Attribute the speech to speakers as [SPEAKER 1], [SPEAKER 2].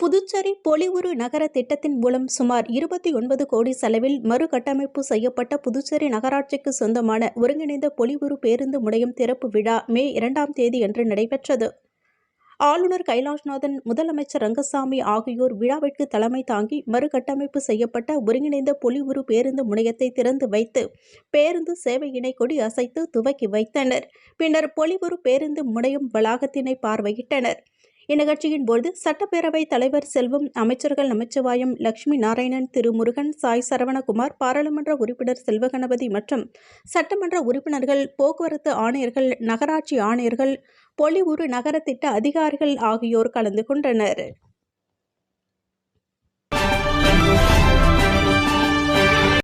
[SPEAKER 1] புதுச்சேரி பொலிவுறு நகர திட்டத்தின் மூலம் சுமார் இருபத்தி ஒன்பது கோடி செலவில் மறுகட்டமைப்பு செய்யப்பட்ட புதுச்சேரி நகராட்சிக்கு சொந்தமான ஒருங்கிணைந்த பொலிவுறு பேருந்து முனையம் திறப்பு விழா மே இரண்டாம் தேதி அன்று நடைபெற்றது. ஆளுநர் கைலாஷ்நாதன் முதலமைச்சர் ரங்கசாமி ஆகியோர் விழாவிற்கு தலைமை தாங்கி மறுகட்டமைப்பு செய்யப்பட்ட ஒருங்கிணைந்த பொலிவுறு பேருந்து முனையத்தை திறந்து வைத்து பேருந்து சேவையினை கொடி அசைத்து துவக்கி வைத்தனர். பின்னர் பொலிவுறு பேருந்து முனையம் வளாகத்தினை பார்வையிட்டனர். இந்நிகழ்ச்சியின் போது சட்டப்பேரவைத் தலைவர் செல்வம் அமைச்சர்கள் நமச்சிவாயம் லட்சுமி நாராயணன் திரு முருகன் சாய் சரவணகுமார் பாராளுமன்ற உறுப்பினர் செல்வகணபதி மற்றும் சட்டமன்ற உறுப்பினர்கள் போக்குவரத்து ஆணையர்கள் நகராட்சி ஆணையர்கள் பொலிவுறு நகர திட்ட அதிகாரிகள் ஆகியோர் கலந்து கொண்டனர்.